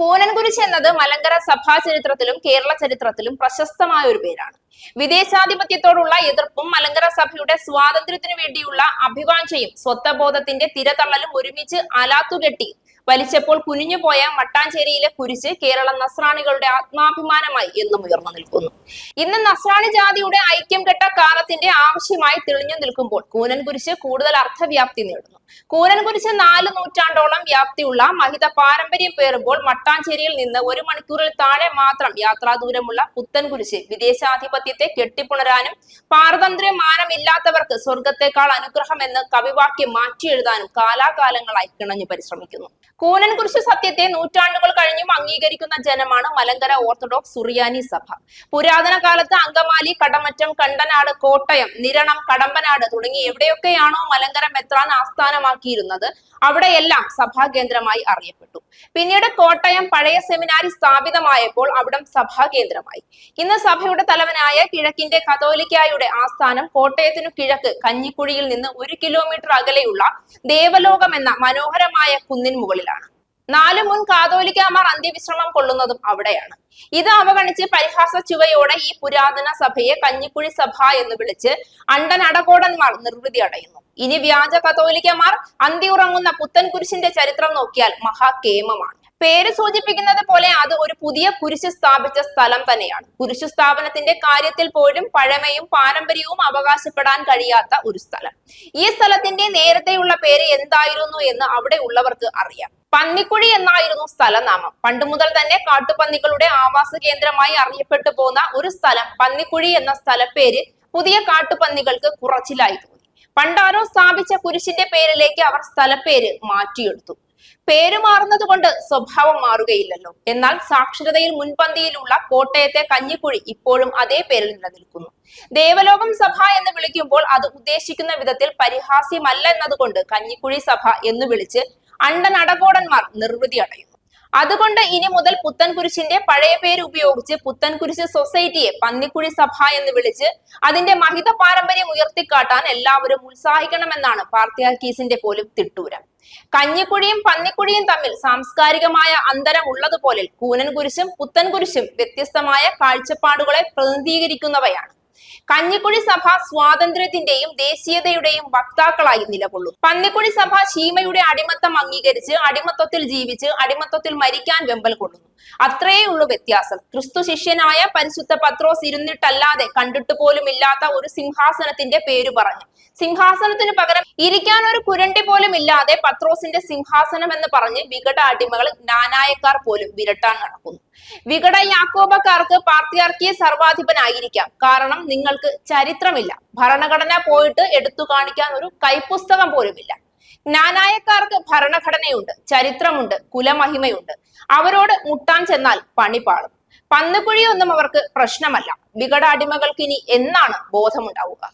കൂനൻകുരിശ് എന്നത് മലങ്കര സഭാ ചരിത്രത്തിലും കേരള ചരിത്രത്തിലും പ്രശസ്തമായ ഒരു പേരാണ്. വിദേശാധിപത്യത്തോടുള്ള എതിർപ്പും മലങ്കര സഭയുടെ സ്വാതന്ത്ര്യത്തിനു വേണ്ടിയുള്ള അഭിവാഞ്ചയും സ്വത്വബോധത്തിന്റെ തിരതള്ളലും ഒരുമിച്ച് അലാത്തുകെട്ടി വലിച്ചപ്പോൾ കുനിഞ്ഞുപോയ മട്ടാഞ്ചേരിയിലെ കുരിശ് കേരള നസ്രാണികളുടെ ആത്മാഭിമാനമായി എന്നും ഉയർന്നു നിൽക്കുന്നു. ഇന്ന് നസ്രാണി ജാതിയുടെ ഐക്യം കെട്ട കാലത്തിന്റെ ആവശ്യമായി തെളിഞ്ഞു നിൽക്കുമ്പോൾ കൂനൻ കുരിശ് കൂടുതൽ അർത്ഥവ്യാപ്തി നേടുന്നു. കൂനൻ കുരിശ് നാല് നൂറ്റാണ്ടോളം വ്യാപ്തിയുള്ള മഹിത പാരമ്പര്യം പേറുമ്പോൾ മട്ടാഞ്ചേരിയിൽ നിന്ന് ഒരു മണിക്കൂറിൽ താഴെ മാത്രം യാത്രാ ദൂരമുള്ള പുത്തൻ കുരിശ് വിദേശാധിപത്യത്തെ കെട്ടിപ്പുണരാനും പാരതന്ത്ര്യ മാനമില്ലാത്തവർക്ക് സ്വർഗത്തെക്കാൾ അനുഗ്രഹം എന്ന് കവിവാക്യം മാറ്റി എഴുതാനും കാലാകാലങ്ങളായി കിണഞ്ഞു പരിശ്രമിക്കുന്നു. കൂനൻ കുരിശ് സത്യത്തെ നൂറ്റാണ്ടുകൾ കഴിഞ്ഞും അംഗീകരിക്കുന്ന ജനമാണ് മലങ്കര ഓർത്തഡോക്സ് സുറിയാനി സഭ. പുരാതന കാലത്ത് അങ്കമാലി കടമറ്റം കണ്ടനാട് കോട്ടയം നിരണം കടമ്പനാട് തുടങ്ങി എവിടെയൊക്കെയാണോ മലങ്കര മെത്രാൻ ആസ്ഥാനമാക്കിയിരുന്നത് അവിടെയെല്ലാം സഭാ കേന്ദ്രമായി അറിയപ്പെട്ടു. പിന്നീട് കോട്ടയം പഴയ സെമിനാരി സ്ഥാപിതമായപ്പോൾ അവിടം സഭാ കേന്ദ്രമായി ഇന്ന് സഭയുടെ തലവനായ കിഴക്കിന്റെ കത്തോലിക്കായുടെ ആസ്ഥാനം കോട്ടയത്തിനു കിഴക്ക് കഞ്ഞിക്കുഴിയിൽ നിന്ന് ഒരു കിലോമീറ്റർ അകലെയുള്ള ദേവലോകം എന്ന മനോഹരമായ കുന്നിൻ മുകളിലാണ്. നാല് മുൻ കാതോലിക്കാമാർ അന്ത്യവിശ്രമം കൊള്ളുന്നതും അവിടെയാണ്. ഇത് അവഗണിച്ച് പരിഹാസ ചുവയോടെ ഈ പുരാതന സഭയെ കഞ്ഞിക്കുഴി സഭ എന്ന് വിളിച്ച് അണ്ടൻ അടകോടന്മാർ നിർവൃതി അടയുന്നു. ഇനി വ്യാജ കത്തോലിക്കമാർ അന്തിയുറങ്ങുന്ന പുത്തൻ കുരിശിന്റെ ചരിത്രം നോക്കിയാൽ മഹാകേമമാണ്. പേര് സൂചിപ്പിക്കുന്നത് പോലെ അത് ഒരു പുതിയ കുരിശ് സ്ഥാപിച്ച സ്ഥലം തന്നെയാണ്. കുരിശു സ്ഥാപനത്തിന്റെ കാര്യത്തിൽ പോലും പഴമയും പാരമ്പര്യവും അവകാശപ്പെടാൻ കഴിയാത്ത ഒരു സ്ഥലം. ഈ സ്ഥലത്തിന്റെ നേരത്തെയുള്ള പേര് എന്തായിരുന്നു എന്ന് അവിടെ ഉള്ളവർക്ക് അറിയാം. പന്നിക്കുഴി എന്നായിരുന്നു സ്ഥലനാമം. പണ്ട് മുതൽ തന്നെ കാട്ടുപന്നികളുടെ ആവാസ കേന്ദ്രമായി അറിയപ്പെട്ടു പോന്ന ഒരു സ്ഥലം പന്നിക്കുഴി എന്ന സ്ഥലപ്പേര് പുതിയ കാട്ടുപന്നികൾക്ക് കുറച്ചിലായി തോന്നി. പണ്ടാരോ സ്ഥാപിച്ച കുരിശിന്റെ പേരിലേക്ക് അവർ സ്ഥലപ്പേര് മാറ്റിയെടുത്തു. പേര് മാറുന്നത് കൊണ്ട് സ്വഭാവം മാറുകയില്ലല്ലോ. എന്നാൽ സാക്ഷരതയിൽ മുൻപന്തിയിലുള്ള കോട്ടയത്തെ കഞ്ഞിക്കുഴി ഇപ്പോഴും അതേ പേരിൽ നിലനിൽക്കുന്നു. ദേവലോകം സഭ എന്ന് വിളിക്കുമ്പോൾ അത് ഉദ്ദേശിക്കുന്ന വിധത്തിൽ പരിഹാസ്യമല്ല എന്നതുകൊണ്ട് കഞ്ഞിക്കുഴി സഭ എന്ന് വിളിച്ച് അണ്ടനടകോടന്മാർ നിർവൃതി അടയുന്നു. അതുകൊണ്ട് ഇനി മുതൽ പുത്തൻകുരിശിന്റെ പഴയ പേര് ഉപയോഗിച്ച് പുത്തൻകുരിശ് സൊസൈറ്റിയെ പന്നിക്കുഴി സഭ എന്ന് വിളിച്ച് അതിന്റെ മഹിത പാരമ്പര്യം ഉയർത്തിക്കാട്ടാൻ എല്ലാവരും ഉത്സാഹിക്കണമെന്നാണ് പാർത്തിയാക്കീസിന്റെ പോലും തിട്ടൂരം. കഞ്ഞിക്കുഴിയും പന്നിക്കുഴിയും തമ്മിൽ സാംസ്കാരികമായ അന്തരം ഉള്ളതുപോലെ കൂനൻകുരിശും പുത്തൻകുരിശും വ്യത്യസ്തമായ കാഴ്ചപ്പാടുകളെ പ്രതിനിധീകരിക്കുന്നവയാണ്. കഞ്ഞിക്കുഴി സഭ സ്വാതന്ത്ര്യത്തിന്റെയും ദേശീയതയുടെയും വക്താക്കളായി നിലകൊള്ളും പന്നിക്കുഴി സഭ ശീമയുടെ അടിമത്തം അംഗീകരിച്ച് അടിമത്തത്തിൽ ജീവിച്ച് അടിമത്തത്തിൽ മരിക്കാൻ വെമ്പൽ കൊള്ളുന്നു. അത്രയേ ഉള്ളൂ വ്യത്യാസം. ക്രിസ്തു ശിഷ്യനായ പരിശുദ്ധ പത്രോസ് ഇരുന്നിട്ടല്ലാതെ കണ്ടിട്ട് പോലും ഇല്ലാത്ത ഒരു സിംഹാസനത്തിന്റെ പേര് പറഞ്ഞു. സിംഹാസനത്തിന് പകരം ഇരിക്കാൻ ഒരു കുരണ്ടി പോലും ഇല്ലാതെ പത്രോസിന്റെ സിംഹാസനം എന്ന് പറഞ്ഞ് വികട അടിമകൾ നാനായക്കാർ പോലും വിരട്ടാൻ നടക്കുന്നു. വികട യാക്കോബക്കാർക്ക് പാർട്ടിയാർക്കിയ സർവാധിപനായിരിക്കാം. കാരണം നിങ്ങൾക്ക് ചരിത്രമില്ല. ഭരണഘടന പോയിട്ട് എടുത്തു കാണിക്കാൻ ഒരു കൈപ്പുസ്തകം പോലുമില്ല. ജ്ഞാനായക്കാർക്ക് ഭരണഘടനയുണ്ട് ചരിത്രമുണ്ട് കുലമഹിമയുണ്ട്. അവരോട് മുട്ടാൻ ചെന്നാൽ പണിപാളും പന്നുകുഴിയൊന്നും അവർക്ക് പ്രശ്നമല്ല. വികടാടിമകൾക്ക് ഇനി എന്നാണ് ബോധമുണ്ടാവുക?